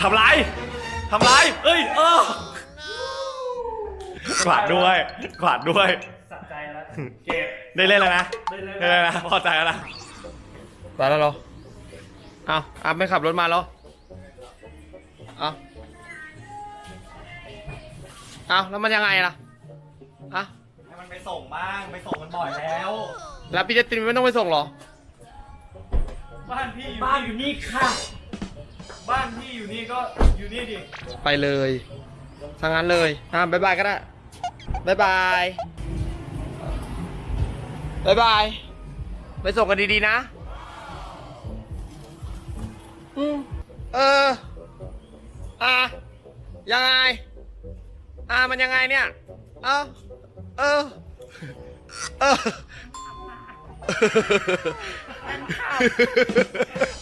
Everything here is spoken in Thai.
ทำไรทำไรเอ้ยเออกวาดด้วยกวาดด้วย สะใจแล้ว เก็บ ได้เล่นแล้วนะ ได้เลยได้เล่นแล้วนะพอใจแล้วนะมาแล้วเหรอเอาอะไม่ขับรถมาเหรอเอาเอาแล้วมันยังไงล่ะอะให้มันไปส่งบ้าง ไปส่งมันบ่อยแล้ว แล้วพี่เจตินไม่ต้องไปส่งเหรอ บ้านพี่อยู่บ้านอนี่ยู่นี่ค่ะ บ้านพี่อยู่นี่ก็อยู่นี่ดิ ไปเลยทางนั้นเลยอะบายบายก็ได้บายบายบายบาย ไปส่งกันดีๆนะ อืมเออ อะ ยังไง อะ มันยังไงเนี่ย เออ เออ เออ มันขับ